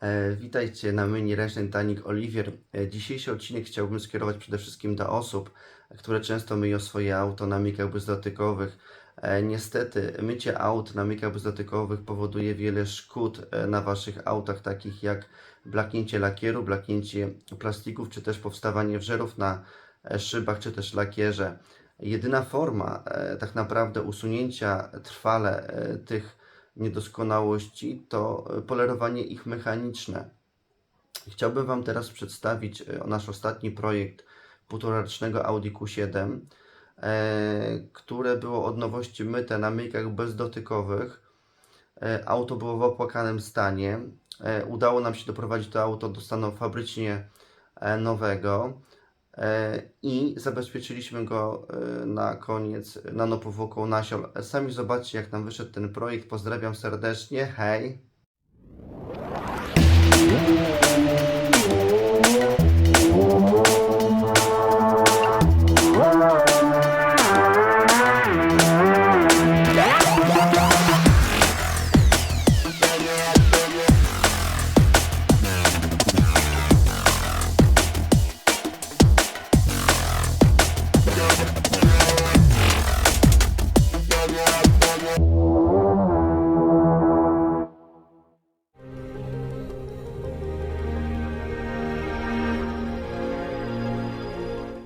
E, Witajcie na mini Ręczny Danik Oliwier. E, Dzisiejszy odcinek chciałbym skierować przede wszystkim do osób, które często myją swoje auto na mykach bezdotykowych. E, Niestety, mycie aut na mykach bezdotykowych powoduje wiele szkód na Waszych autach, takich jak blaknięcie lakieru, blaknięcie plastików, czy też powstawanie wżerów na szybach, czy też lakierze. Jedyna forma tak naprawdę usunięcia trwale tych niedoskonałości to e, polerowanie ich mechaniczne. Chciałbym Wam teraz przedstawić e, nasz ostatni projekt półtorarocznego Audi Q7, e, które było od nowości myte na mykach bezdotykowych. Auto było w opłakanym stanie. Udało nam się doprowadzić to auto do stanu fabrycznie nowego i zabezpieczyliśmy go e, na koniec nanopowłoką nasion. Sami zobaczcie, jak nam wyszedł ten projekt. Pozdrawiam serdecznie. Hej!